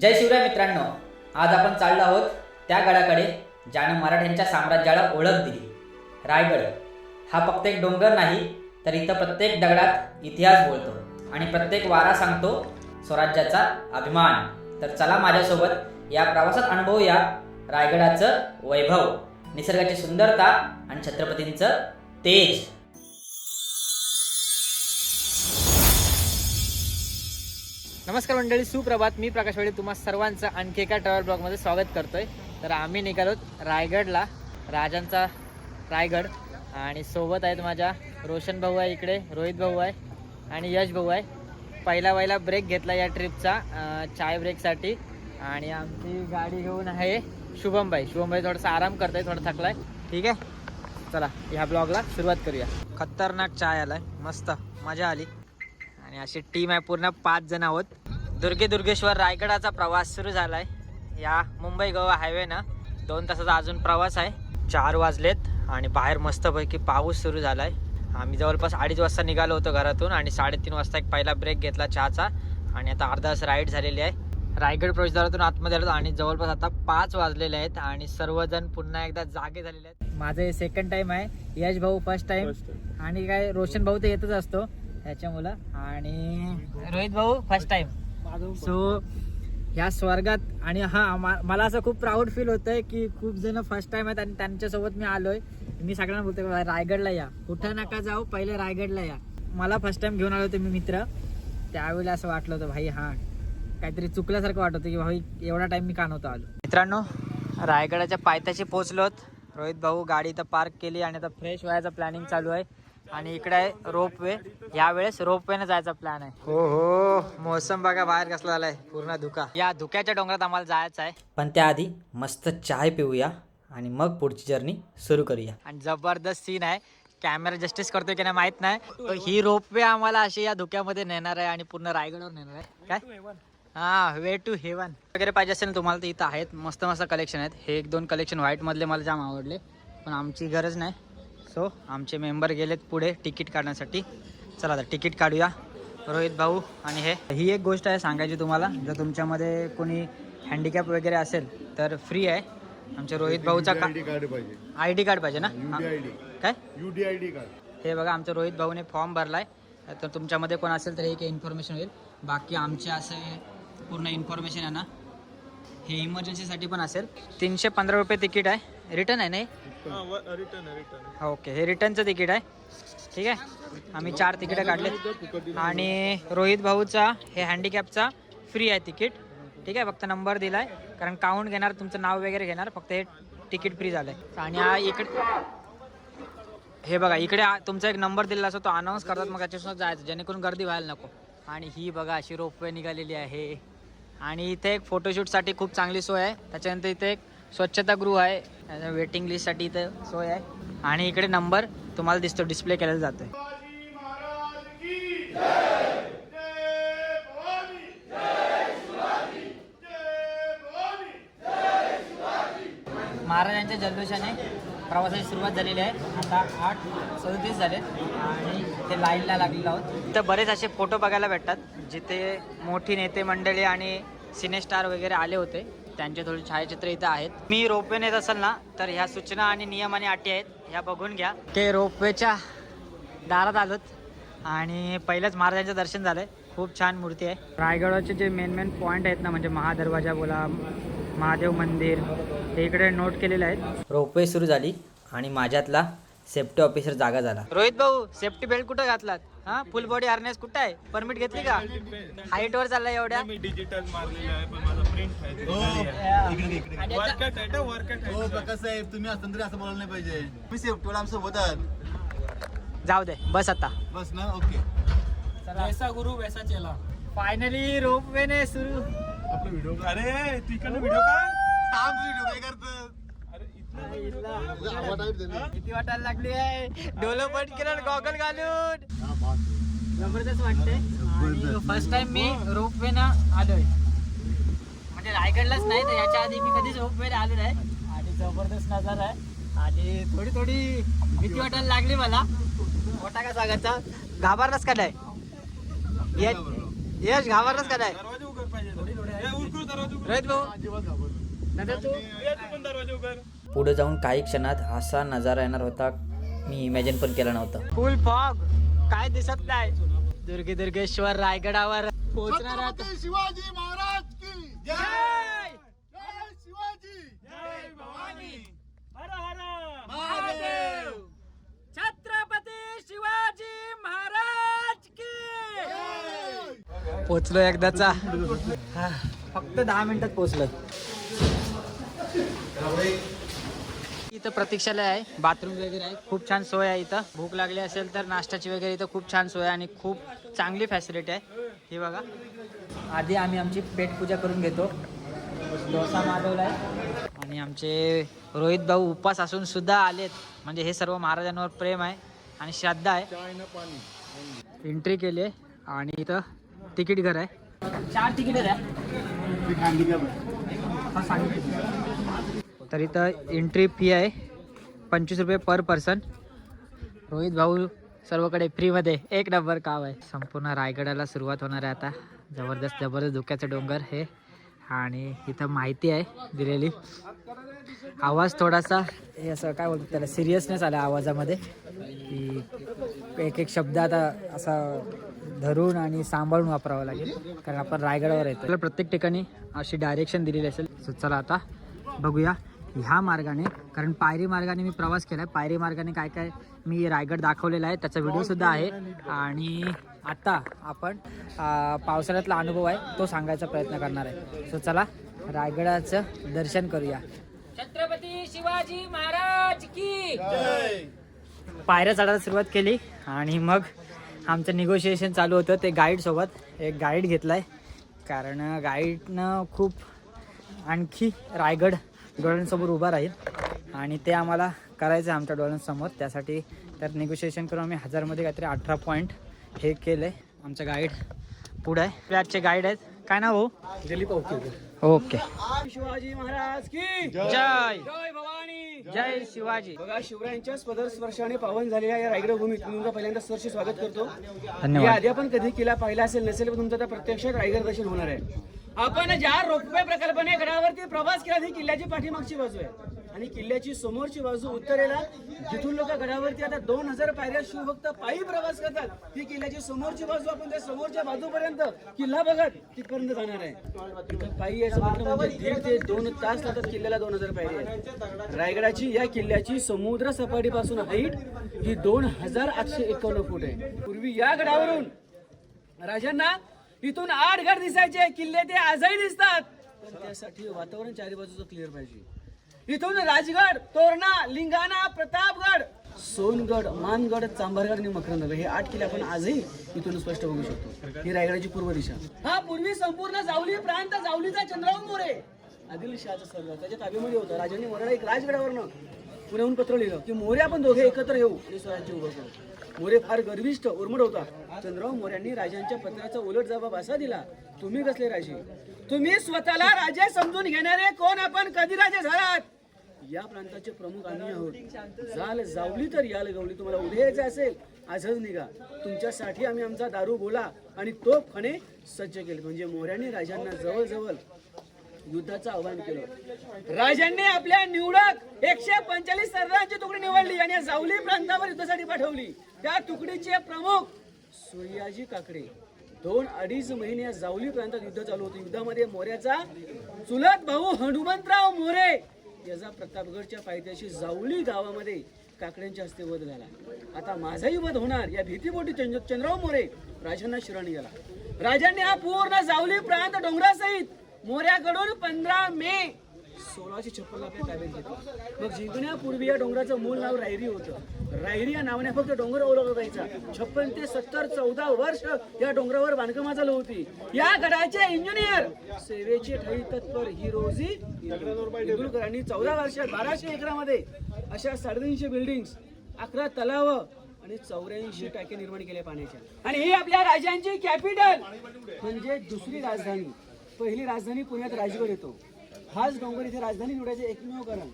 जय शिवराय मित्रांनो. आज आपण चाललो आहोत त्या गडाकडे ज्यानं मराठ्यांच्या साम्राज्याला ओळख दिली. रायगड. हा फक्त एक डोंगर नाही तर इथं प्रत्येक दगडात इतिहास बोलतो आणि प्रत्येक वारा सांगतो स्वराज्याचा अभिमान. तर चला माझ्यासोबत या प्रवासात अनुभवूया रायगडाचं वैभव निसर्गाची सुंदरता आणि छत्रपतींचं तेज. नमस्कार मंडळी सुप्रभात. मी प्रकाश वाडे तुम्हा सर्वांचं आणखी एका ट्रॅव्हल ब्लॉगमध्ये स्वागत करतोय. तर आम्ही निघालोत रायगडला राजांचा रायगड. आणि सोबत आहेत माझ्या रोशन भाऊ आहे इकडे रोहित भाऊ आहे आणि यश भाऊ आहे. पहिला पहिला ब्रेक घेतला या ट्रिपचा चाय ब्रेकसाठी आणि आमची गाडी घेऊन आहे शुभमबाई. शुभमबाई थोडासा आराम करतोय थोडा थकलाय. ठीक आहे? चला ह्या ब्लॉगला सुरुवात करूया. खतरनाक चाय आलाय. मस्त मजा आली. आणि अशी टीम आहे पूर्ण पाच जण आहोत. दुर्गे दुर्गेश्वर रायगडाचा प्रवास सुरू झालाय. या मुंबई गोवा हायवे ना दोन तासाचा अजून प्रवास आहे. चार वाजलेत आणि बाहेर मस्तपैकी पाऊस सुरू झालाय. आम्ही जवळपास अडीच वाजता निघालो होतो घरातून आणि साडेतीन वाजता एक पहिला ब्रेक घेतला चहाचा. आणि आता अर्धा तास राईड झालेली आहे. रायगड प्रवेशद्वारातून आतमध्ये आलो आणि जवळपास आता पाच वाजलेले आहेत आणि सर्वजण पुन्हा एकदा जागे झालेले आहेत. माझं हे सेकंड टाइम आहे. यश भाऊ फर्स्ट टाइम आणि काय रोशन भाऊ तर येतच असतो. ह्याच्यामुळं. आणि रोहित भाऊ फर्स्ट टाइम सो ह्या स्वर्गात आणि हा मा- मला असं खूप प्राऊड फील होत आहे की खूप जण फर्स्ट टाइम आहेत आणि त्यांच्यासोबत मी आलोय. मी सगळ्यांना बोलतो "बा, रायगडला या. कुठं नका जाऊ पहिले रायगडला या. मला फर्स्ट टाइम घेऊन आलो होते मी मित्र. त्यावेळेला असं वाटलं होतं भाई हा. काहीतरी चुकल्यासारखं वाटत होतं की भाई एवढा टाइम मी का नव्हतो आलो? मित्रांनो रायगडाच्या पायथ्याशी पोहोचलोत. रोहित भाऊ गाडी इथं पार्क केली आणि आता फ्रेश व्हायचं प्लॅनिंग चालू आहे. आणि इकडे आहे रोपवे. यावेळेस रोपवेने जायचा प्लॅन आहे. हो हो. मोसम बघा बाहेर कसला आलाय पूर्ण धुका. या धुक्याच्या डोंगरात आम्हाला जायचं आहे. पण त्याआधी मस्त चाय पिऊया आणि मग पुढची जर्नी सुरू करूया. आणि जबरदस्त सीन आहे. कॅमेरा जस्टिस करतोय की नाही माहीत नाही. ही रोपवे आम्हाला अशी या धुक्यामध्ये नेणार आहे आणि पूर्ण रायगडवर नेणार आहे. काय? हा वे टू हेवन वगैरे पाहिजे असेल ना तुम्हाला तर इथं आहेत. मस्त मस्त कलेक्शन आहेत. हे एक दोन कलेक्शन व्हाईट मधले मला जाम आवडले. पण आमची गरज नाही. सो आमचे मेंबर गेलेत पुढे तिकीट काढण्यासाठी. चला आता तिकीट काढूया. रोहित भाऊ आणि हे. ही एक गोष्ट आहे सांगायची तुम्हाला. जर तुमच्यामध्ये कोणी हँडिकॅप वगैरे असेल तर फ्री आहे. आमच्या रोहित भाऊचा का डी कार्ड पाहिजे. आय डी कार्ड पाहिजे ना. काय? UDID card. हे बघा आमच्या रोहित भाऊने फॉर्म भरलाय. तर तुमच्यामध्ये कोण असेल तर हे काही इन्फॉर्मेशन होईल. बाकी आमचे असे पूर्ण इन्फॉर्मेशन आहे ना हे इमर्जन्सीसाठी पण असेल. तीनशे पंधरा रुपये तिकीट आहे. रिटर्न आहे नाही ओके हे रिटर्नचं तिकीट आहे. ठीक आहे? आम्ही चार तिकीटं काढले. आणि रोहित भाऊचा हे हँडिकॅपचा फ्री आहे तिकीट. ठीक आहे? फक्त नंबर दिलाय. कारण काउंट घेणार तुमचं नाव वगैरे घेणार. फक्त हे तिकीट फ्री झालंय. आणि हा इकडे हे बघा इकडे तुमचा एक नंबर दिलेला असतो तो अनाऊन्स करतात. मग त्याच्यासोबत जायचं. जेणेकरून गर्दी व्हायला नको. आणि ही बघा अशी रोपवे निघालेली आहे. आणि इथे एक फोटोशूटसाठी खूप चांगली सोय आहे. त्याच्यानंतर इथे एक स्वच्छतागृह आहे. वेटिंग लिस्टसाठी इथं सोय आहे. आणि इकडे नंबर तुम्हाला दिसतो डिस्प्ले केलेला जातोय. महाराजांच्या जल्लोषाने प्रवासाची सुरुवात झालेली आहे. आता आठ सदतीस झाले आणि ते लाईनला लागलेलो आहोत. तर बरेच असे फोटो बघायला भेटतात जिथे मोठी नेते मंडळी आणि सिनेस्टार वगैरे आले होते. त्यांचे थोडे छायाचित्र इथं आहेत. मी रोपवे नेत असेल ना तर ह्या सूचना आणि नियम आणि अटी आहेत ह्या बघून घ्या. ते रोपवेच्या दारात आलोत आणि पहिलंच महाराजांचं दर्शन झालंय. खूप छान मूर्ती आहे. रायगडाचे जे मेन मेन पॉईंट आहेत ना म्हणजे महादरवाजा बोला महादेव मंदिर हे इकडे नोट केलेले आहेत. रोपवे सुरू झाली आणि माझ्यातला सेफ्टी ऑफिसर जागा झाला. रोहित भाऊ सेफ्टी बेल्ट कुठं घातलात? हा फुल बॉडी हार्नेस कुठं आहे? परमिट घेतली का? हाईट वर चाललाय एवढ्या? डिजिटल मारलेला आहे पण माझा प्रिंट आहे आणि याच्या- वर्कआउट आहे वर्कआउट हो प्रकाश साहेब तुम्ही असं तरी असं बोलायला नाही पाहिजे. मी सेफ्टीवर आमचं होतात जाऊ दे बस आता. बस ना ओके. वैसा गुरु वैसा चला. फायनली रोपवे ने सुरू. आपला व्हिडिओ अरे तू इकडनं व्हिडिओ का? थांब व्हिडिओ काय करत किती वाटायला लागली आहे? डोलं पट केलं गॉगल घालून. जबरदस्त वाटते फर्स्ट टाइम मी रोपवे न आलोय. म्हणजे रायगडलाच नाही तर याच्या आधी मी कधीच रोपवे आलो नाही. आणि जबरदस्त नजारा आहे. आणि थोडी थोडी भीती वाटायला लागली मला. मोठा का सांगायचा? घाबरलाच का नाही? यश घाबरलाच का नाही? उघड रोहित भाऊ. दादा तू? पुढे जाऊन काही क्षणात असा नजारा येणार होता मी इमॅजिन पण केला नव्हता. फुल फॉग काय दिसत नाही. दुर्गे दुर्गेश्वर रायगडावर पोहोचणार आहात. छत्रपती शिवाजी महाराज की जय! जय! शिवाजी! जय भवानी. महादेव! छत्रपती शिवाजी महाराज की! जय. पोचलो एकदाचा. हा, फक्त दहा मिनिटात पोचलो इथं प्रतीक्षालय आहे. बाथरूम वगैरे आहे. खूप छान सोय आहे इथं. भूक लागली असेल तर नाश्त्याची वगैरे इथं खूप छान सोय आहे आणि खूप चांगली फॅसिलिटी आहे. ही बघा. आधी आम्ही आमची पेटपूजा करून घेतो. डोसा मागवला आहे आणि आमचे रोहित भाऊ उपास असून सुद्धा आलेत. म्हणजे हे सर्व महाराजांवर प्रेम आहे आणि श्रद्धा आहे. एंट्री केली आहे आणि इथं तिकीट घर आहे. चार तिकीट आहे तर इथं एंट्री फी आहे. पंचवीस रुपये पर पर्सन रोहित भाऊ सर्वकडे फ्रीमध्ये एक नंबर काम आहे. संपूर्ण रायगडाला सुरुवात होणार आहे आता. जबरदस्त जबरदस्त धुक्याचं डोंगर हे. आणि इथं माहिती आहे दिलेली. आवाज थोडासा हे असं काय बोलतो त्याला सिरियसनेस आला आवाजामध्ये. की एक एक शब्द आता असा धरून आणि सांभाळून वापरावा लागेल. कारण आपण रायगडावर येतो प्रत्येक ठिकाणी अशी डायरेक्शन दिलेली असेल. So चला आता बघूया. ह्या मार्गाने कारण पायरी मार्गाने मी प्रवास केला आहे पायरी मार्गाने काय काय मी रायगड दाखवलेला आहे. त्याचा व्हिडिओसुद्धा आहे. आणि आता आपण पावसाळ्यातला अनुभव आहे तो सांगायचा प्रयत्न करणार आहे. सो चला रायगडाचं दर्शन करूया. छत्रपती शिवाजी महाराज की पायऱ्या चढायला सुरुवात केली आणि मग आमचं निगोशिएशन चालू होतं. ते गाईडसोबत एक गाईड घेतला आहे कारण गाईडनं खूप आणखी रायगड डोळ्यांसमोर उभा राहील. आणि ते आम्हाला करायचं आहे आमच्या डोळ्यांसमोर. त्यासाठी तर निगोशिएशन करून आम्ही हजारमध्ये काहीतरी अठरा पॉईंट हे केलं आहे आमचं गाईड पुढं आहे. आपले आजचे गाईड आहेत. काय नाव हो? दिलीप ओके शिवाजी महाराज की. जय. जय भवानी. जय शिवाजी. बघा शिवरायांच्या स्पदर स्पर्शाने पावन झालेल्या या रायगड भूमीत मी तुमचं पहिल्यांदा सरशी स्वागत करतो. धन्यवाद. आधी आपण कधी किल्ला पाहिला असेल नसेल पण तुमचं आता प्रत्यक्षात रायगड दर्शन होणार आहे. आपण ज्या रोपवे प्रकल्पाने गडावरती प्रवास केला ही किल्ल्याची पाठीमागची बाजू आहे. आणि किल्ल्याची समोरची बाजू उत्तरेला जिथून लोक गडावरती आता दोन हजार पायऱ्या शिवभक्त पायी प्रवास करतात ही किल्ल्याची समोरची बाजू आपण त्या समोरच्या बाजूपर्यंत किल्ला बघत तिथपर्यंत जाणार आहे. पायी म्हटलं म्हणजे दीड ते दोन तास लागतात किल्ल्याला दोन हजार पायरी रायगडाची या किल्ल्याची समुद्र सपाटीपासून हाईट ही दोन हजार आठशे एकावन्न फूट आहे. पूर्वी या गडावरून राजांना इथून आठ गड दिसायचे किल्ले ते आजही दिसतात. पण त्यासाठी वातावरण चारी बाजूचं क्लिअर पाहिजे. इथून राजगड तोरणा लिंगाणा प्रतापगड सोनगड मानगड चांभारगड आणि मकरंदगड. हे आठ किल्ले आपण आजही इथून स्पष्ट बघू शकतो. ही रायगडाची पूर्व दिशा. हा पूर्वी संपूर्ण जावली प्रांत जावलीचा चंद्राव मोरे. आदिलशहाचा सर्व त्याच्या ताब्यामध्ये होता. राजांनी मोऱ्याला एक राजगडावरनं पुण्याहून पत्र लिहिलं की मोरे आपण दोघे एकत्र येऊ आणि स्वराज्य उभं करू. मोरे फार गर्विष्ठ उर्मड होता. चंद्रराव मोऱ्यांनी राजांच्या पत्राचा उलट जबाब असा दिला तुम्ही कसले राजे? तुम्ही स्वतःला राजे समजून घेणारे कोण आपण? कधी राजे झालात? या प्रांताचे प्रमुख आम्ही आहोत. जाल जावली तर याल गवली. तुम्हाला उभे यायचे असेल आजच निघा. तुमच्यासाठी आम्ही आमचा दारू बोला आणि तोफ खणे सज्ज केले. म्हणजे मोऱ्यांनी राजांना जवळजवळ युद्धाचं आव्हान केलं. राजांनी आपल्या निवडक एकशे पंचेचाळीस सरदारांची तुकडी निवडली आणि जावली प्रांतावर युद्धासाठी पाठवली. त्या तुकडीचे प्रमुख सूर्याजी काकडे. दोन अडीच महिने जावली प्रांतात युद्ध चालू होतं. युद्धामध्ये मोऱ्याचा चुलत भाऊ हनुमंतराव मोरे याचा प्रतापगडच्या पायथ्याशी जावली गावामध्ये काकड्यांच्या हस्ते वध झाला. आता माझाही वध होणार. या भीतीपोटी चंद्र चंद्रराव मोरे राजांना शिराणी गेला राजांनी हा पूर्ण जावली प्रांत डोंगरासहित मोऱ्याकडून पंधरा मे. सोळाशे छप्पनला आपल्या ताब्यात घेतलं मग जिंकण्यापूर्वी या डोंगराचं मूळ नाव रायरी होतं. रायरी या नावाने फक्त डोंगर ओळखला जायचा. छप्पन ते सत्तर चौदा वर्ष या डोंगरावर बांधकामा झालं होती. या गडाचे इंजिनियर सेवेचे ठाई तत्पर हिरोजी इंदुरकरांनी चौदा वर्षात बाराशे एकरामध्ये अशा साडेतीनशे बिल्डिंग्स अकरा तलाव आणि चौऱ्याऐंशी टाके निर्माण केल्या पाण्याच्या. आणि ही आपल्या राजांची कॅपिटल म्हणजे दुसरी राजधानी. पहिली राजधानी पुण्यात राजगड येतो. हाच डोंगर इथे राजधानी निवडायचे एकमेव कारण.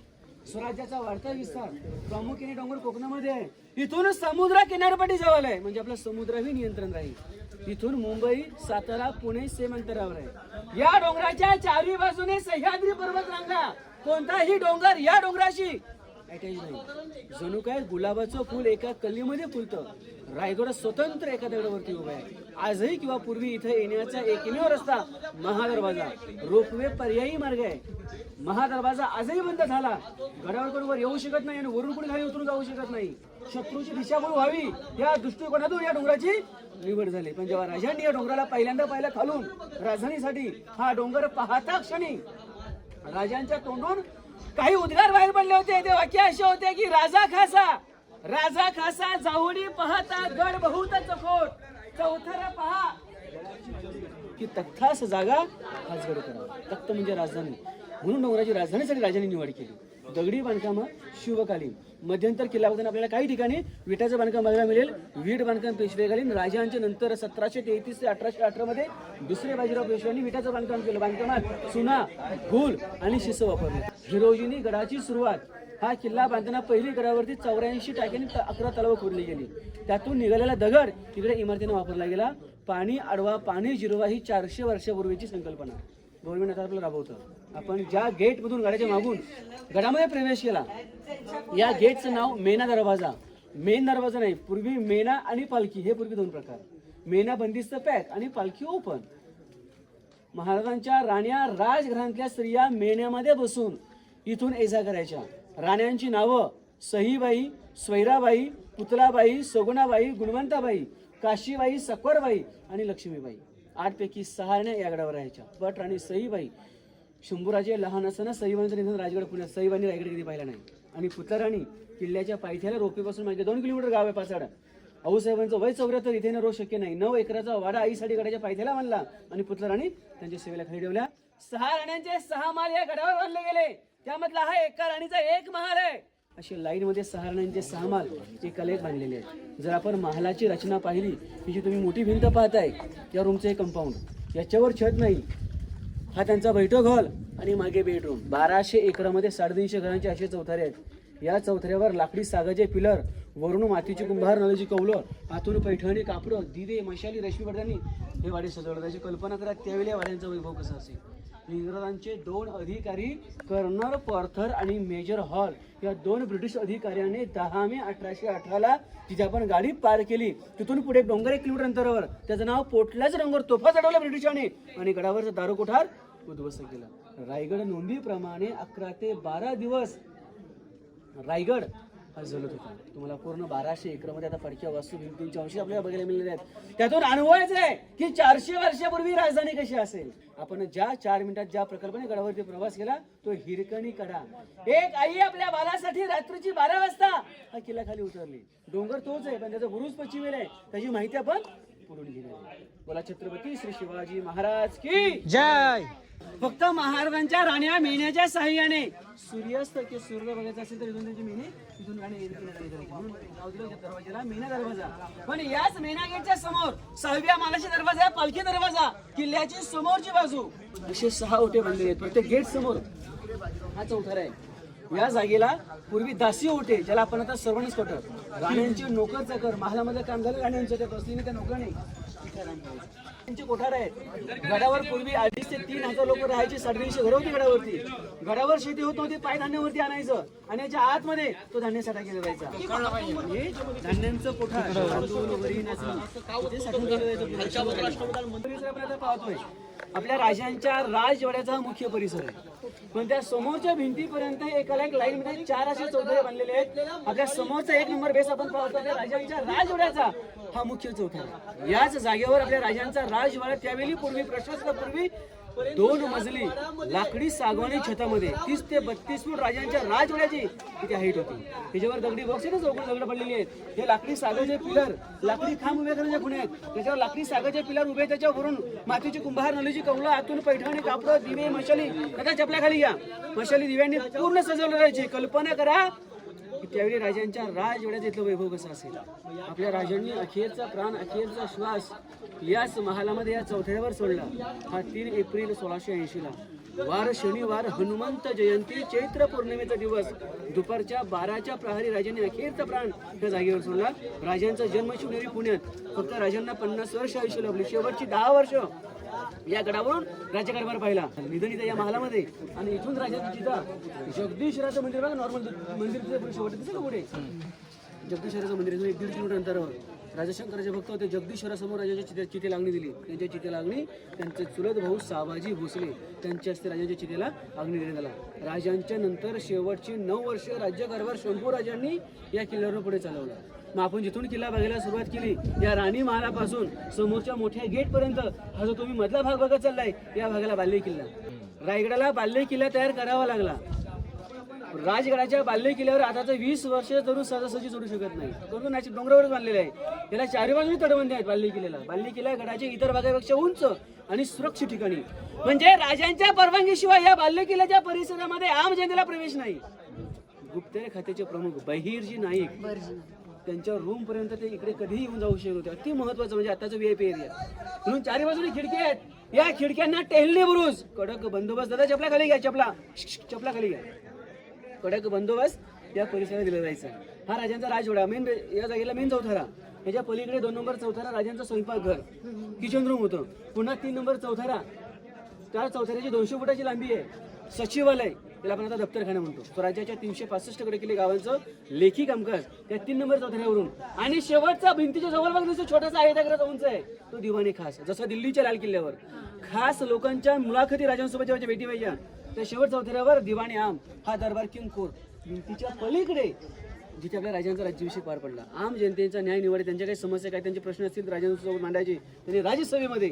स्वराज्याचा वाढता विस्तार प्रामुख्याने डोंगर कोकणामध्ये आहे. इथून समुद्र किनारपट्टी जवळ आहे. म्हणजे आपलं समुद्रही नियंत्रण राहील. इथून मुंबई सातारा पुणे सेम अंतरावर आहे. या डोंगराच्या चारही बाजूने सह्याद्री पर्वत रांगा कोणताही डोंगर या डोंगराशी अटॅच नाही. जणू काय गुलाबाचं फुल एका कल्लीमध्ये फुलतं. रायगड स्वतंत्र एका दगडावरती उभा आहे. आजही किंवा पूर्वी इथे येण्याचा एकमेव रस्ता महादरवाजा. रोपवे पर्यायी मार्ग आहे. महादरवाजा आजही बंद झाला. गडावर कोण वर येऊ शकत नाही आणि वरून कोणी खाली उतरून जाऊ शकत नाही. शत्रूची दिशाभूल व्हावी या दृष्टिकोनातून या डोंगराची निवड झाली. पण जेव्हा राजांनी या डोंगराला पहिल्यांदा पाहिलं खालून राजधानीसाठी हा डोंगर पाहता क्षणी राजांच्या तोंडून काही उद्गार बाहेर पडले होते. ते वाक्य असे होते की राजा खासा राजा खासा जाऊनी पाहता गड बहुत चकोट चौथरा पहा. की तख्तास जागा खासगड करावा तख्त म्हणजे राजधानी. म्हणून डोंगराची राजधानीसाठी राजांनी निवड केली. दगडी बांधकाम शिवकालीन मध्यंतर किल्ल्याबद्दल आपल्याला काही ठिकाणी विटाचं बांधकाम बघायला मिळेल. वीट बांधकाम पेशवेकालीन. राजांच्या नंतर सतराशे तेहतीस ते अठराशे अठरा मध्ये दुसरे बाजीराव पेशव्यांनी विटाचं बांधकाम केलं. बांधकामात चुना फूल आणि शिस वापरले. हिरोजीनी गडाची सुरुवात. हा किल्ला बांधताना पहिली गडावरती चौऱ्याऐंशी टाक्यांनी अकरा तलाव खोदली गेली. त्यातून निघालेला दगड तिकडे इमारतीने वापरला गेला. पाणी आडवा पाणी जिरवा ही चारशे वर्षापूर्वीची संकल्पना. गव्हर्नमेंट आता आपलं राबवतं. आपण ज्या गेटमधून गाड्याच्या मागून गडामध्ये प्रवेश केला या गेटचं नाव मेना दरवाजा. मेन दरवाजा नाही पूर्वी मेना आणि पालखी हे पूर्वी दोन प्रकार. मेना बंदिस्त पॅक आणि पालखी ओपन. महाराजांच्या राण्या राजघराण्यातल्या स्त्रिया मेण्यामध्ये बसून इथून एजा करायच्या. राण्यांची नावं सहीबाई स्वैराबाई पुतलाबाई सगुणाबाई गुणवंताबाई काशीबाई सकवरबाई आणि लक्ष्मीबाई. आठपैकी सहा राण्या या गडावर राहायच्या. पट राणी सहीबाई शंभूराजे लहान असताना सईबाईंचं निधन राजगड पुण्यात. सईबाईंनी रायगड कधी पाहिला नाही. आणि पुतला राणी किल्ल्याच्या पायथ्याला रोपेपासून मागे दोन किलोमीटर गाव आहे पाचाड आऊसाहेबांचं वय चौऱ्याहत्तर इथे रोज शक्य नाही. नऊ एकराचा वाडा आईसाठी गडाच्या पायथ्याला बांधला आणि पुतला राणी त्यांच्या सेवेला खाली ठेवल्या. सहा राण्यांचे सहा माल या गडावर बांधले गेले. त्यामधला हा एका राणीचा एक महाल आहे. अशी लाईन मध्ये सहा राण्यांचे सहा माल हे कलेत बांधलेले आहेत. जर आपण महालाची रचना पाहिली ही जी तुम्ही मोठी भिंत पाहताय या रूमचं हे कंपाऊंड याच्यावर छत नाही. हा त्यांचा बैठक हॉल आणि मागे बेडरूम. बाराशे एकरामध्ये साडेतीनशे घरांचे असे चौथारे आहेत. या चौथऱ्यावर लाकडी सागाचे पिलर वरून मातीची कुंभार नळीची कौलं आतून पैठणी कापडं दिवे मशाली रश्मी पडतानी हे वाडे सजवलं त्याची कल्पना करा त्यावेळी या वाड्यांचा वैभव कसा असेल? इंग्रजांचे दोन अधिकारी कर्नल पॉर्थर आणि मेजर हॉल या दोन ब्रिटिश अधिकाऱ्यांनी दहा मे अठराशे अठराला जिथे आपण गाडी पार केली तिथून पुढे डोंगर एक किलोमीटर अंतरावर. त्याचं नाव पोटल्याचं डोंगर तोफा चढवला ब्रिटिशांनी. आणि गडावरचा दारू कोठार उद्ध्वस्त केलं. रायगड नोंदीप्रमाणे अकरा ते बारा दिवस रायगड हा होता. तुम्हाला पूर्ण बाराशे एकरमध्ये आता फडक्या वास्तू भिंतींच्या अंशी आपल्याला बघायला मिळाल्या आहेत. त्यातून अनुभवायचं आहे की चारशे वर्षापूर्वी राजधानी कशी असेल? आपण ज्या चार मिनिटात ज्या प्रकल्पाने गडावरती प्रवास केला तो हिरकणी कडा. एक आई आपल्या बालासाठी रात्रीची बारा वाजता हा किल्ला खाली उतरली. डोंगर तोच आहे पण त्याचा बुरुज पश्चिमेला आहे. त्याची माहिती आपण पुढून घेणार बोला छत्रपती श्री शिवाजी महाराज की जय! फक्त महाराजांच्या राण्या मेण्याच्या साह्याने. सूर्यास्त किंवा सूर्य बघायचा असेल तर इथून त्यांची मेने इथून राणी दरवाजाला? मेना दरवाजा. पण याच मेना गेटच्या समोर सहाव्या मालाची दरवाजा आहे, पालखी दरवाजा किल्ल्याची समोरची बाजू. असे सहा ओटे बांधलेले आहेत. प्रत्येक गेट समोर. हा चौथार आहे. या जागेला पूर्वी दासी ओटे ज्याला आपण आता सर्वांनीच करतो राण्यांची नोकर चाकर महालामध्ये काम झालं राण्यांच्या त्या बसलीने त्या नोकरांनी त्यांचे कोठार आहेत. गडावर पूर्वी अडीच ते तीन हजार लोक राहायचे साडेतीनशे घर होती गडावरती. गडावर शेती होत नव्हती पाय धान्यावरती आणायचं आणि याच्या आतमध्ये तो धान्य साठा केला जायचा. हे धान्यांचं कोठार तांदूळ, वरी, नाचणी इथे साठवून केलं जायचं. पाहतोय. आपल्या राजांच्या राजवाड्याचा हा मुख्य परिसर आहे. पण त्या समोरच्या भिंतीपर्यंत एकाला एक लाईन मध्ये चार असे चौथरे बांधलेले आहेत. आपल्या समोरचा एक नंबर बेस आपण पाहतो आपल्या राजांच्या राजवाड्याचा हा मुख्य चौथा याच जागेवर आपल्या राजांचा राजवाडा त्यावेळी पूर्वी प्रशस्त पूर्वी दोन मजली लाकडी सागवानी छतामध्ये तीस ते बत्तीस फूट राजांच्या राजवाड्याची इथे हाईट होती. त्याच्यावर दगडी बॉक्स आहे ना चौकड दगड पडलेली आहेत. हे लाकडी सागाचे पिलर लाकडी खांब उभे करण्याच्या खुणे आहेत. त्याच्यावर लाकडी सागाचे पिलर उभे त्याच्यावरून मातीची कुंभार नलीची कौलं आतून पैठणी कापड दिवे मशाली आता चपल्या खाली या मशाली दिव्यांनी पूर्ण सजवलं राहायची कल्पना करा की त्यावेळी राजांच्या राजवाड्यात इथलं वैभव कसं असेल? आपल्या राजांनी अखेरचा प्राण अखेरचा श्वास याच महालामध्ये या चौथ्यावर सोडला. हा तीन एप्रिल सोळाशे ऐंशीला. वार शनिवार हनुमंत जयंती चैत्र पौर्णिमेचा दिवस. दुपारच्या बाराच्या प्रहारी राजांनी अखेरचा प्राण त्या जागेवर सोडला. राजांचा जन्म शिवनेरी पुण्यात. फक्त राजांना पन्नास वर्ष आयुष्य लाभले. शेवटची दहा वर्ष या गडावरून राज्यकारभार पाहिला. निधन इथं या महालामध्ये आणि इथून राजा चिता जगदीश्वराचं मंदिर बघा नॉर्मल मंदिर शेवट दिसलं पुढे? जगदीश्वराचं मंदिर एक दीड किलोमीटर अंतरावर. राजशंकराचे भक्त होते जगदीश्वरासमोर राजाच्या चिते चिते लागणी दिली. त्यांच्या चिते लागणी त्यांचे चुलत भाऊ साबाजी भोसले त्यांच्या हस्ते राजाच्या चितेला अग्नी देण्यात आला. राजांच्या नंतर शेवटची नऊ वर्ष राज्यकारभार शंभू राजांनी या किल्ल्यावर पुढे चालवला. मग आपण जिथून किल्ला बघायला सुरुवात केली या राणी महालापासून समोरच्या मोठ्या गेट पर्यंत हा जो तुम्ही मधला भाग बघत चाललाय या भागाला बाल्य किल्ला. रायगडाला बाल्य किल्ला तयार करावा लागला. राजगडाच्या बाल्य किल्ल्यावर आताचं वीस वर्ष तरुण सहजासहजी जोडू शकत नाही. तो नाशिक डोंगरावरच बांधलेले आहे. त्याला चारी बाजूनी तटबंदी आहेत बाल्य किल्ल्याला. बाल्य किल्ला गडाच्या इतर भागापेक्षा उंच आणि सुरक्षित ठिकाणी. म्हणजे राजांच्या परवानगीशिवाय या बाल्य किल्ल्याच्या परिसरामध्ये आम जनतेला प्रवेश नाही. गुप्तहेर खात्याचे प्रमुख बहिरजी नाईक. त्यांच्या रूम पर्यंत ते इकडे कधीही येऊन जाऊ शकत होते. अति महत्वाचं म्हणजे आताचं व्हीआयपी एरिया म्हणून चारी बाजूने खिडकी आहेत. या खिडक्यांना टेहलने बुरुज. कडक बंदोबस्त. दादा चपला खाली घ्या चपला. चपला खाली घ्या. कडक बंदोबस्त या परिसरात दिला जायचा. हा राजांचा राजवाडा मेन या जागेला मेन चौथारा. याच्या पलीकडे दोन नंबर चौथारा राजांचं स्वयंपाकघर. किचन रूम होतं. पुन्हा तीन नंबर चौथारा. त्या चौथऱ्याची दोनशे फुटाची लांबी आहे. सचिवालय. त्याला आपण आता दप्तरखाना म्हणतो. स्वराज्याच्या तीनशे पासष्टकडे गावांचं लेखी कामकाज त्या तीन नंबर चौथऱ्यावरून. आणि शेवटचा भिंतीच्या जवळ बघ जसं छोटासा आयताग्राचा उंच आहे. तो दिवाणी खास जसं दिल्लीच्या लाल किल्ल्यावर. खास लोकांच्या मुलाखती राजांसोबत जेव्हा भेटी व्हायच्या त्या शेवट चौथऱ्यावर दिवाणी आम हा दरबार किंगकोर भिंतीच्या पलीकडे जिथे आपल्या राजांचा राज्याभिषेक पार पडला. आम जनतेचा न्याय निवाडे त्यांच्या काही समस्या काय त्यांचे प्रश्न असतील तर राजांसोबत मांडायचे. त्यांनी राज्यसभेमध्ये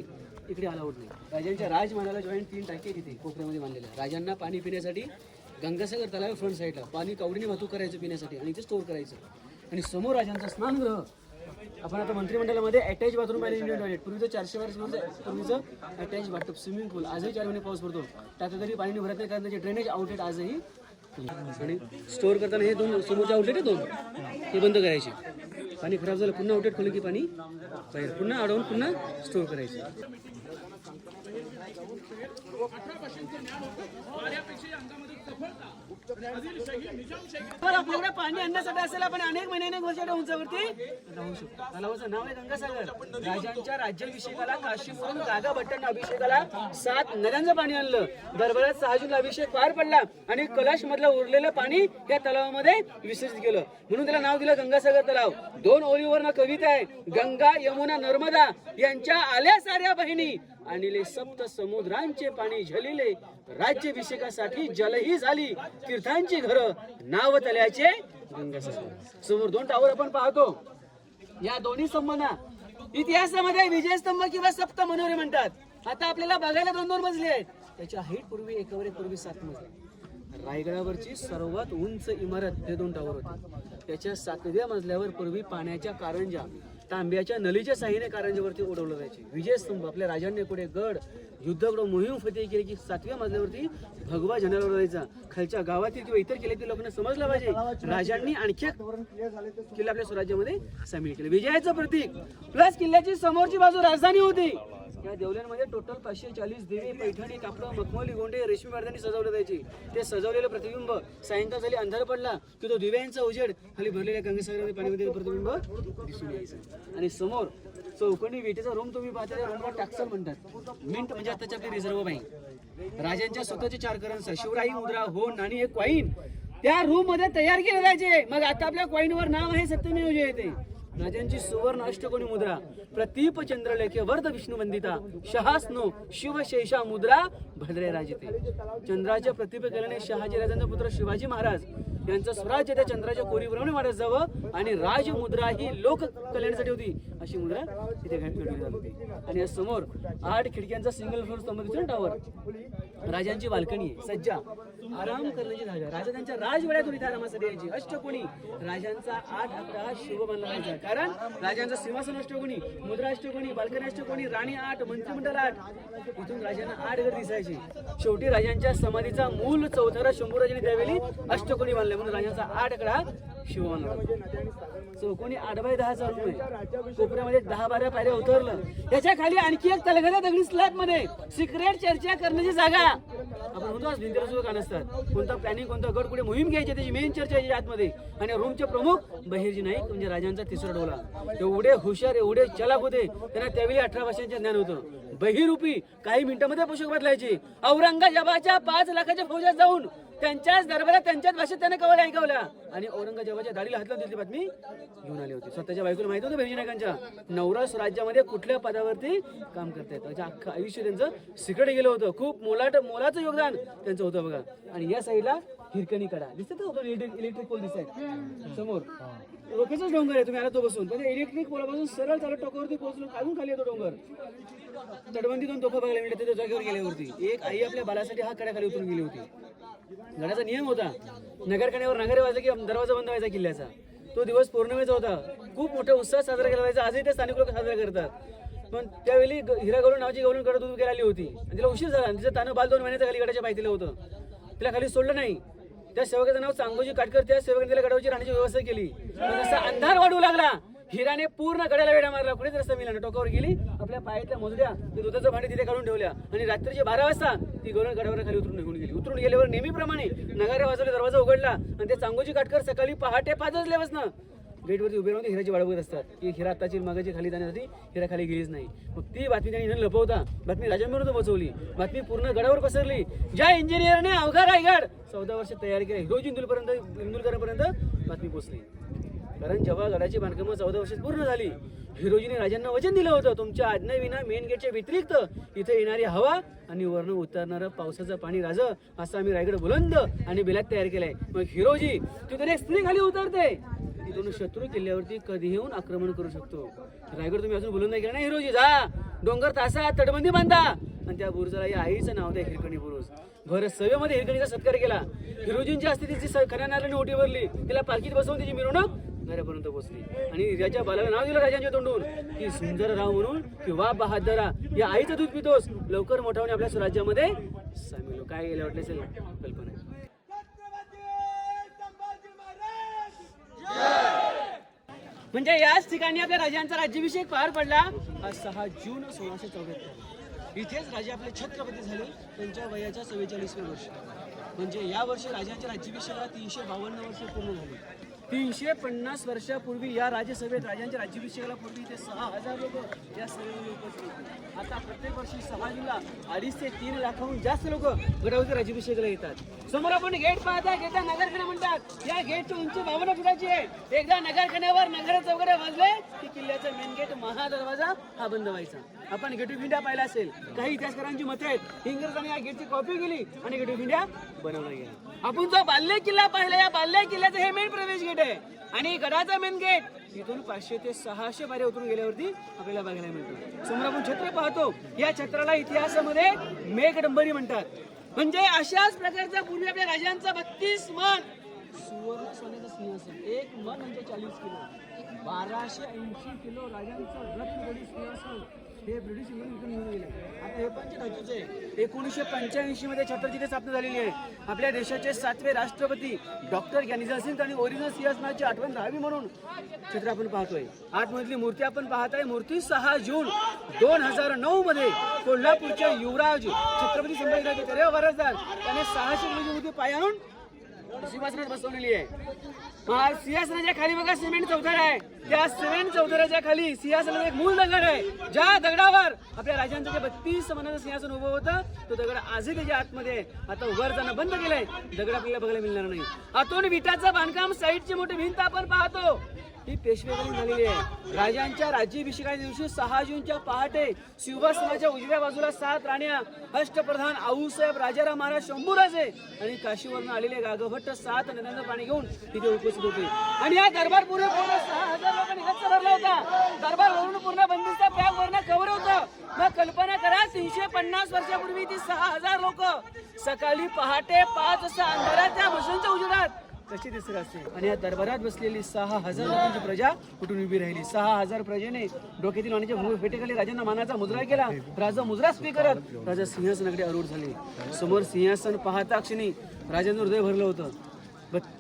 इकडे आला नाही. राजांच्या राजमानाला जॉईंट तीन टाके तिथे कोपऱ्यामध्ये बांधलेले राजांना पाणी पिण्यासाठी गंगासागर तलाव फ्रंट साईडला पाणी कावडीने वाहतूक करायचं पिण्यासाठी आणि ते स्टोअर करायचं. आणि समोर राजांचा स्नानगृह. आपण आता मंत्रिमंडळामध्ये अटॅच बाथरूम आणि इंडियन टॉयलेट पूर्वीचं चारशे वर्षामध्ये म्हणजे पूर्वीचं अटॅच बाथरूम स्विमिंग पूल आजही चार महिने पाऊस पडतो. टाका कधी पाणी भरत नाही कारण त्याचे ड्रेनेज आउटलेट आजही. आणि स्टोअर करताना हे दोन समोरचे आउटलेट आहे दोन. हे बंद करायचे. पाणी खराब झालं पुन्हा आउटलेट खोलं की पाणी बाहेर पुन्हा अडवून पुन्हा स्टोअर करायचे. तर आपल्याकडे पाणी आणण्यासाठी असेल आपण अनेक महिन्याने घोषणा उंचावरती. राहू शकतो तलावाचं नाव आहे गंगासागर. राजांच्या राज्याभिषेकाला काशीवरून दादा भट्टांना अभिषेकाला सात नद्यांचं पाणी आणलं. दरबारात सहा जून अभिषेक पार पडला आणि कैलाश मधलं उरलेलं पाणी या तलावामध्ये विसर्जित केलं म्हणून त्याला नाव दिलं गंगासागर तलाव. दोन ओळीवर कविता आहे गंगा यमुना नर्मदा यांच्या आल्या साऱ्या बहिणी. आणले सप्त समुद्रांचे पाणी झलिले. राज्याभिषेकासाठी जलही झाली. तीर्थांची घर नाव तल्याचे समोर दोन टावर आपण पाहतो. या दोन्ही स्तंभांना इतिहासामध्ये विजयस्तंभ किंवा सप्त मनोरे म्हणतात. आता आपल्याला बघायला दोन दोन मजले आहेत. त्याच्या हाईट पूर्वी एकावर पूर्वी सात मजले रायगडावरची सर्वात उंच इमारत हे दोन टावर होते. त्याच्या सातव्या मजल्यावर पूर्वी पाण्याच्या कारंजा. तांब्याच्या नलीच्या साह्याने कारंजावरती उडवलं जायचे. विजयस्तंभ आपल्या राजांनी पुढे गड युद्धगड मोहीम फते केली की सातव्या मजल्यावरती भगवा झेंडा उडवायचा खालच्या गावातील किंवा इतर किल्ल्यातील लोकांना समजलं पाहिजे. राजांनी आणखी किल्ला आपल्या स्वराज्यामध्ये सामील केले. विजयाचं प्रतीक. प्लस किल्ल्याची समोरची बाजू राजधानी होती. या देवल्यांमध्ये टोटल पाचशे चाळीस देवी पैठणी कापडं मखमली गोंडे रेशमी मर्दानी सजवले जायचे. ते सजवलेलं प्रतिबिंब सायंकाळ झाली अंधार पडला की तो दिव्यांचा उजेड खाली भरलेल्या गंगासागरामध्ये पाण्यामध्ये प्रतिबिंब दिसून यायचं. आणि समोर चौकणी विटेचा रूम तुम्ही पाहता त्या रूमला टॅक्सल म्हणतात. मिंट म्हणजे आताची आपली रिझर्व्ह बँक राजांच्या स्वतःचे चार करन्स शिवराई मुद्रा हो नाणी एक क्वाईन त्या रूममध्ये तयार केले जायचे. मग आता आपल्या कॉईनवर नाव आहे सत्यमेव जयते. राजांची सुवर्ण अष्टकोनी मुद्रा प्रतीप चंद्रलेखे वर्ध विष्णू वंदिता शहास्नो शिवशेषा मुद्रा भद्रे राजते. चंद्राच्या प्रतिप केल्याने शहाजी राजांचा पुत्र शिवाजी महाराज यांचं स्वराज्य त्या चंद्राच्या कोरीप्रमाणे वाढत जावं आणि राजमुद्रा ही लोक कल्याणासाठी होती. अशी मुद्रा तिथे होती आणि या समोर आठ खिडक्यांचा सिंगल फ्लोर स्तंभ दिसतो टावर राजांची बाल्कनी आहे सज्जा. आराम करण्याची झाल्या राजा त्यांच्या राजवाड्यातून इथे आरामासाठी यायची अष्टकोणी राजांचा आठ अकरा हा शुभ मानला जायचा कारण राजांचं सिंहासन अष्टकोणी मुद्रा अष्टकोणी बाल्कनी अष्टकोणी राणी आठ मंत्रिमंडळ आठ. इथून राजांना आठ घर दिसायची. शेवटी राजांच्या समाधीचा मूल चौथारा शंभूराजांनी त्यावेळी अष्टकोणी बांधला. म्हणून राजांचा आठ आकडा शिव चौकोनी आठ बाय दहा चालू आहे कोपऱ्यामध्ये दहा बारा पायऱ्या उतरलं. त्याच्याखाली आणखी एक तलगड्या दगडी स्लॅबमध्ये सिक्रेट चर्चा करण्याची जागा. म्हणूनच भिंतीला सुद्धा नसतात कोणता प्लॅनिंग कोणता गट कुठे मोहीम घ्यायची त्याची मेन चर्चा याची आतमध्ये. आणि रूमचे प्रमुख बहिर्जी नाईक म्हणजे राजांचा तिसरा डोला एवढे हुशार एवढे चलाक होते त्यांना त्यावेळी अठरा वर्षांचे ज्ञान होतं. बहिरूपी काही मिनिटांमध्ये पोषक बदलायचे. औरंगजेबाच्या पाच लाखाच्या फौजात जाऊन त्यांच्याच दरबारात त्यांच्याच भाषेत त्याने कवल्या ऐकवल्या. आणि औरंगजेबाच्या दाढीला हात लावून दिली बातमी. घेऊन आली होती. स्वतःच्या बायकोला माहीत होतं बहिणी नायकांच्या नवरस राज्यामध्ये कुठल्या पदावरती काम करतायत म्हणजे अख्खं आयुष्य त्यांचं सिकट गेलं होतं. खूप मोलाट मोलाचं योगदान त्यांचं होतं बघा. आणि या साईडला हिरकणी कडा दिसत इलेक्ट्रिक पोल दिसत आहेत समोर. रोखेचाच डोंगर आहे. तुम्ही आला तो बसून. पण इलेक्ट्रिक पोलापासून सरळ चालत टोकावरती पोहोचलो. अजून खाली येतो डोंगर. तटबंदी दोन तोफा बघायला मिळते जागेवर गेल्यावरती. एक आई आपल्या बालासाठी हा कड्याखाली उतरून गेली होती. गडाचा नियम होता. नगरखाण्यावर नगर व्हायचा की दरवाजा बंद व्हायचा किल्ल्याचा. तो दिवस पौर्णिमेचा होता. खूप मोठ्या उत्साहात साजरा केला जायचा. आजही ते स्थानिक लोक साजरा करतात. पण त्यावेळी हिरा गौरव नावाची गौरव गडद उभी आली होती. आणि तिला उशीर झाला. तिचं तानं बाल दोन महिन्याच्या खाली गडाच्या पायथीला होतं. तिला खाली सोडलं नाही. त्या सेवकाचं नाव चांगोजी काटकर. त्या सेवकाने तिला गडावरची राहण्याची व्यवस्था केली. पण जसा अंधार वाढू लागला. हिराने पूर्ण गड्याला वेडा मारला. कुठेच रस्ता मिळाला. टोकावर गेली आपल्या पायातल्या मोजल्या ते दुधाचं भांडे तिथे काढून ठेवल्या. आणि रात्रीचे बारा वाजता ती गवळण गडावर खाली उतरून निघून गेली. उतरून गेल्यावर नेहमीप्रमाणे नगाऱ्या वाजवले दरवाजा उघडला आणि ते चांगोजी काटकर सकाळी पहाटे पाच वाजल्यापासून गेटवरती उभे राहून ते हिराची वाढवत बघत असतात. की हिरा आताची मागाची खाली जाण्यासाठी हिरा खाली गेलीच नाही. मग ती बातमी त्यांनी न लपवता. बातमी राजांविरुद्ध पोहोचवली बातमी पूर्ण गडावर पसरली. ज्या इंजिनियरने अवघा रायगड चौदा वर्ष तयार केली. रोज इंदुलपर्यंत इंदुलकरांपर्यंत बातमी पोहोचली कारण जेव्हा गडाची बांधकामं चौदा वर्षात पूर्ण झाली हिरोजीने राजांना वचन दिलं होतं तुमच्या आज्ञाविना मेन गेटच्या व्यतिरिक्त इथे येणारी हवा आणि वर्ण उतरणारं पावसाचं पाणी राज असं आम्ही रायगड बुलंद आणि बिलात तयार केलाय. मग हिरोजी तिथून एक स्त्री खाली उतरते. तिथून शत्रू किल्ल्यावरती कधी येऊन आक्रमण करू शकतो. रायगड तुम्ही अजून बुलंद केला ना हिरोजी जा. डोंगर तासा तटबंदी बांधा. आणि त्या बुरुजाला या आईचं नाव द्या हिरकणी बुरुज. भर सव्यामध्ये हिरकणीचा सत्कार केला. हिरोजींची असते तिची खऱ्या नारायण ओटी भरली. तिला पालखीत बसवून तिची मिरवणूक घरापर्यंत पोहोचली. आणि राजा बालाला नाव दिलं राजांच्या तोंडून की सुंदर राव म्हणून की वा बहादरा या आईचं दूध पितोस लवकर मोठा होऊन आपल्या स्वराज्यामध्ये सामील हो. काय गेलं वाटलं असेल? कल्पना म्हणजे याच ठिकाणी आपल्या राजांचा राज्याभिषेक पार पडला. आज सहा जून सोळाशे चौऱ्याहत्तर. इथेच राजे आपले छत्रपती झाले त्यांच्या वयाच्या चव्वेचाळीसव्या वर्षी. म्हणजे या वर्षी राजांच्या राज्याभिषेकाला तीनशे बावन्न वर्ष पूर्ण झाली. तीनशे पन्नास वर्षापूर्वी या राज्यसभेत राजांच्या राज्याभिषेकाला पूर्वी ते सहा हजार लोक या सभेमध्ये उपस्थित होते. आता प्रत्येक वर्षी सहा जूनला अडीच ते तीन लाखाहून जास्त लोक गडावरती राज्याभिषेकाला येतात. समोर आपण गेट पाहता गेटला नगरखाना म्हणतात. या गेटची उंची बावन्न फुटाची आहे. एकदा नगरखान्यावर नगरच वगैरे वाजले की किल्ल्याचा मेन गेट महादरवाजा हा बंद व्हायचा. आपण गेट ऑफ इंडिया पाहिला असेल. काही इतिहासकारांची मते आहेत. इंग्रजांनी या गेटची कॉपी केली आणि गेट ऑफ इंडिया बनवला गेला. आपण जो बाल्य किल्ला पाहिला या बाल्य किल्ल्याचं हे मेन प्रवेश गेट आहे. आणि गडाचा मेन गेट तिथून पाचशे ते सहाशे पारे उतरून गेल्यावरती आपल्याला बघायला मिळतो. समोर आपण छत्र पाहतो. या छत्राला इतिहासामध्ये मेघडंबरी म्हणतात. म्हणजे अशाच प्रकारचा पूर्वी आपल्या राजांचा बत्तीस मन. सुवर्ण सोन्याचं सिंहासन. एक मन म्हणजे चाळीस किलो. बाराशे ऐंशी किलो राजांचं रत्नगडी सिंहासन. हे ब्रिटिश इंग्लंड मिळून गेले. आता हे पंचधातूचे आहे एकोणीसशे पंच्याऐंशी मध्ये छत्रपती स्थापना झालेली आहे. आपल्या देशाचे सातवे राष्ट्रपती डॉक्टर ज्ञानिजा सिंग आणि ओरिजिनल सिंहासनाची आठवण राहावी म्हणून छत्र आपण पाहतोय. आतमधली मूर्ती आपण पाहत आहे मूर्ती सहा जून दोन हजार नऊ मध्ये कोल्हापूरच्या युवराज छत्रपती संभाजीराजे तेरे वारसदार त्याने सहाशे मूर्ती पाय आणून शिवासनात बसवलेली आहे. सिंहासनाच्या खाली बघा सिमेंट चौथरा आहे. त्या सिमेंट चौथऱ्याच्या खाली सिंहासनाचा एक मूल दगड आहे. ज्या दगडावर आपल्या राजांचं जे बत्तीस मनाचं सिंहासन उभं होतं तो दगड आजही त्याच्या आतमध्ये आता उभार जाणं बंद केलंय. दगड आपल्याला बघायला मिळणार नाही. आतून विटाचं बांधकाम साईडची मोठी भिंत आपण पाहतो. ही पेशवेकडून झालेली आहे. राजांच्या राज्याभिषेकाच्या दिवशी सहा जूनच्या पहाटे शिवसेनाच्या उजव्या बाजूला सात राण्या अष्टप्रधान आऊसाहेब राजाराम महाराज शंभूराजे आणि काशीवरून आलेले गागभट्ट सात नद्यांचं पाणी घेऊन तिथे उपस्थित होते. आणि या दरबार पूर्ण पूर्ण सहा हजार लोकांनी गच्च भरला होता. दरबार वरून पूर्ण बंदिस्त पॅक वरनं कव्हर होतं. मग कल्पना करा तीनशे पन्नास वर्षापूर्वी ती सहा हजार लोक सकाळी पहाटे पाच असं अंधारात त्या मशीनच्या उजेडात कशी दिसत असते. आणि या दरबारात बसलेली सहा हजार लोकांची प्रजा कुठून उभी राहिली? सहा हजार प्रजेने डोक्यातील वाणीच्या भूमी भेटेखाली राजांना मानाचा मुद्रा केला. राजा मुद्रा स्वीकारत. राजा सिंहासनाकडे आरूढ झाले. समोर सिंहासन पाहता क्षणी राजांचं हृदय भरलं होतं.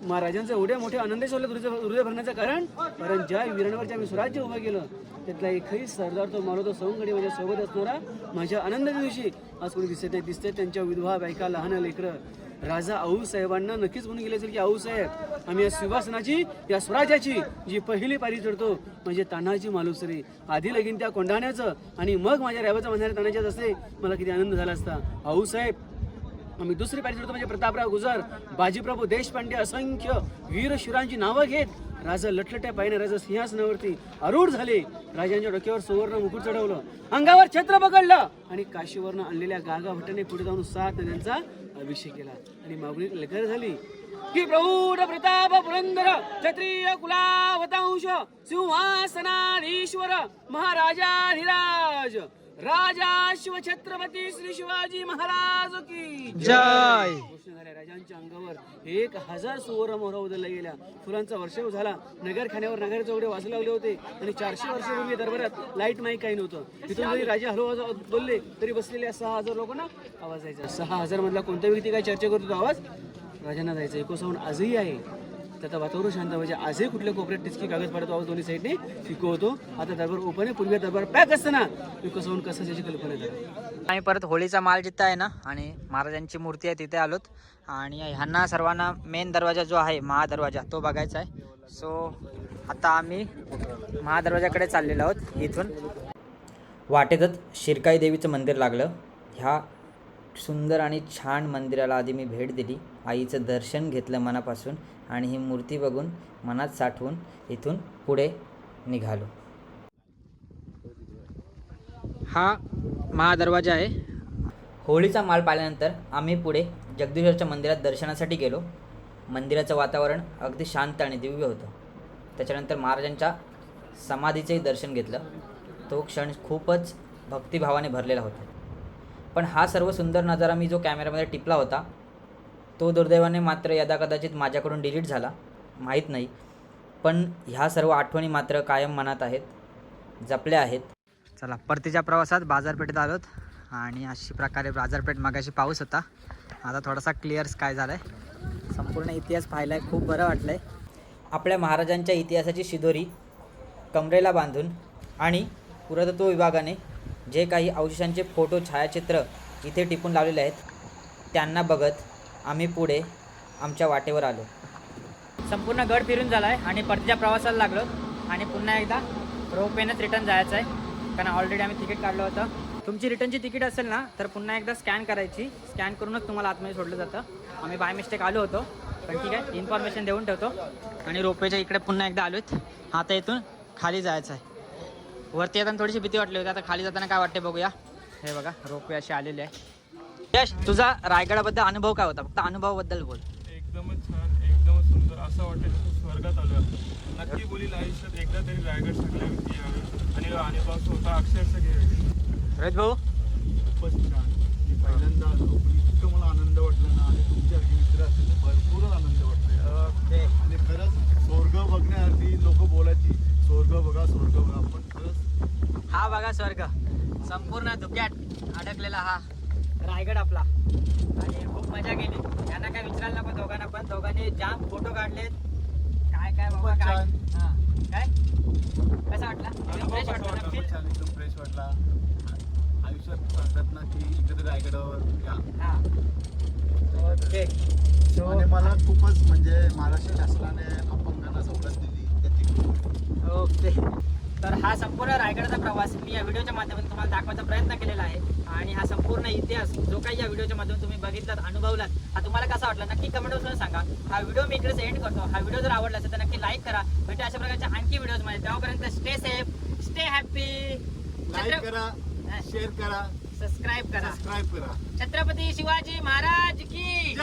महाराजांचं एवढे मोठे आनंद हृदय भरण्याचं कारण? कारण ज्या वीरांवरती आम्ही स्वराज्य उभं केलं त्यातला एकही सरदार तो मारवतो सवंगडी माझ्या सोबत असणारा माझ्या आनंदाच्या दिवशी. आज कोणी दिसत नाही दिसते त्यांच्या विधवा बायका लहान लेकरं. राजा आऊ साहेबांना नक्कीच म्हणून गेले असेल की आऊ साहेब आम्ही या सिंहासनाची या स्वराज्याची जी पहिली पारी चढतो म्हणजे तान्हाची मालुसरी. आधी लगीन त्या कोंढाण्याचं आणि मग माझ्या रॅबाचं म्हणणाऱ्या ताण्याच्याच असते मला किती आनंद झाला असता. आऊ साहेब आम्ही दुसरी पाहिजे होतो म्हणजे प्रतापराव गुजर बाजीप्रभू देशपांडे असंख्य वीर शिरांची नावं घेत राजा लटलट्या पाहिजे राजा सिंहासनावरती आरूढ झाले. राजांच्या डोक्यावर सुवर्ण मुकुट चढवलं. अंगावर छत्र पकडलं आणि काशीवरनं आणलेल्या गागा भट्टाने पुढे जाऊन सात नद्यांचा अभिषेक केला. आणि मागणी लगर झाली. की प्रौढ प्रताप पुरंदर क्षत्रिय कुलावतांश सिंहासनाधीश्वर महाराजाधिराज राजा शिव छत्रपती श्री शिवाजी महाराज की जय. घोषणा झाल्या राजांच्या अंगावर एक हजार सुवर्ण मोहरा उदरल्या गेल्या. फुलांचा वर्षाव झाला. नगरखान्यावर नगर चौडे वाजू लागले होते. आणि चारशे वर्षापूर्वी दरबारात लाइट माईक काही नव्हतं. तिथून जरी राजा हळू हळू बोलले तरी बसलेल्या सहा हजार लोकांना आवाज जायचा सहा हजार मधला कोणता व्यक्ती काय चर्चा करतो आवाज राजांना जायचा. एकोसावून आजही आहे. त्याचं वातावरण शांत म्हणजे आजही कुठल्या कोपऱ्यात टिचकी कागद पाडतो आवाज दोन्ही साईडने फिको होतो. आता दरबार ओपन आहे पूर्वी दरबार पॅक असताना एकोसावून कसं त्याची कल्पना आहे आम्ही परत होळीचा माल जिथं आहे ना आणि महाराजांची मूर्ती आहे तिथे आलोत. आणि ह्यांना सर्वांना मेन दरवाजा जो आहे महादरवाजा तो बघायचा आहे. सो आता आम्ही महादरवाजाकडे चाललेलो आहोत इथून. वाटेतच शिरकाई देवीचं मंदिर लागलं. ह्या सुंदर आणि छान मंदिराला आधी मी भेट दिली. आईचं दर्शन घेतलं मनापासून. आणि ही मूर्ती बघून मनात साठवून इथून पुढे निघालो. हा महादरवाजा आहे. होळीचा माल पाहिल्यानंतर आम्ही पुढे जगदीश्वरच्या मंदिरात दर्शनासाठी गेलो. मंदिराचं वातावरण अगदी शांत आणि दिव्य होतं. त्याच्यानंतर महाराजांच्या समाधीचंही दर्शन घेतलं. तो क्षण खूपच भक्तिभावाने भरलेला होता. पण हा सर्व सुंदर नजारा मी जो कॅमेऱ्यामध्ये टिपला होता तो दुर्दैवाने मात्र यदा कदाचित माझ्याकडून डिलीट झाला माहीत नाही. पण ह्या सर्व आठवणी मात्र कायम मनात आहेत जपल्या आहेत. चला परतीच्या प्रवासात बाजारपेठेत आलोत आणि अशी प्रकारे बाजारपेठ मगाशी पाऊस होता. आता थोडासा क्लिअर स्काय झाला आहे संपूर्ण इतिहास पाहिलाय खूप बरं वाटलंय. आपल्या महाराजांच्या इतिहासाची शिदोरी कमरेला बांधून आणि पुरातत्व विभागाने जे काही अवशेषांचे फोटो छायाचित्र इथे टिपून लावलेले आहेत त्यांना बघत आम्ही पुढे आमच्या वाटेवर आलो. संपूर्ण गड फिरून झाला आहे आणि परतीच्या प्रवासाला लागलो. आणि पुन्हा एकदा रोपवेनंच रिटर्न जायचं आहे. कारण ऑलरेडी आम्ही तिकीट काढलं होतं. तुमची रिटर्नची तिकीट असेल ना तर पुन्हा एकदा स्कॅन करायची. स्कॅन करूनच तुम्हाला आतमध्ये सोडलं जातं. आम्ही बाय मिस्टेक आलो होतो. पण ठीक आहे इन्फॉर्मेशन देऊन ठेवतो. आणि रोपवेच्या इकडे पुन्हा एकदा आलो आहेत आता इथून खाली जायचं आहे. वरती येताना थोडीशी भीती वाटली होती. आता खाली जाताना काय वाटते बघूया. हे बघा रोपवे असे आलेले आहे. यश तुझा रायगडाबद्दल अनुभव काय होता? फक्त अनुभवाबद्दल बोल. एकदमच छान एकदमच सुंदर. असं वाटेल की स्वर्गात आलो नक्की बोलील आयुष्यात एकदा तरी रायगड सगळ्या व्यक्ती यावे. आणि अनुभव स्वतः अक्षरशः घ्यावे रोहित भाऊ? खूपच छान. मी पहिल्यांदा आलो इतकं मला आनंद वाटला ना आणि तुमच्यासारखे मित्र असतील तर भरपूर आनंद वाटला ओके. आणि खरंच स्वर्ग बघण्याआधी लोक बोलायची स्वर्ग बघा स्वर्ग बघा. पण खरंच हा बघा स्वर्ग. संपूर्ण धुक्यात अडकलेला हा रायगड आपला. आणि खूप मजा केली. यांना काय विचारायला नको दोघांना पण दोघांनी जाम फोटो काढलेत. काय काय बाबा काय. हा, काय? कसा वाटला? फ्रेश वाटला feel? फ्रेश वाटला. आयुष्यात सांगतात ना की इकडे रायगडावर या. हा. ओके. सो आणि मला खूपच म्हणजे महाराष्ट्र शासनाने अपंगांना सवलत दिली त्याची ओके. तर हा संपूर्ण रायगडचा प्रवास मी या व्हिडिओच्या माध्यमातून तुम्हाला दाखवायचा प्रयत्न केलेला आहे. आणि हा संपूर्ण इतिहास जो काही या व्हिडिओच्या माध्यमातून तुम्ही बघितलात अनुभवलात हा तुम्हाला कसा वाटला नक्की कमेंट बॉक्समध्ये सांगा. हा व्हिडिओ मी इकडे एंड करतो. हा व्हिडिओ जर आवडला असेल तर नक्की लाईक करा. भेटू अशा प्रकारच्या आणखी व्हिडिओजमध्ये तेव्हापर्यंत stay safe stay happy like करा शेअर करा सबस्क्राईब करा. सबस्क्राईब करा. छत्रपती शिवाजी महाराज की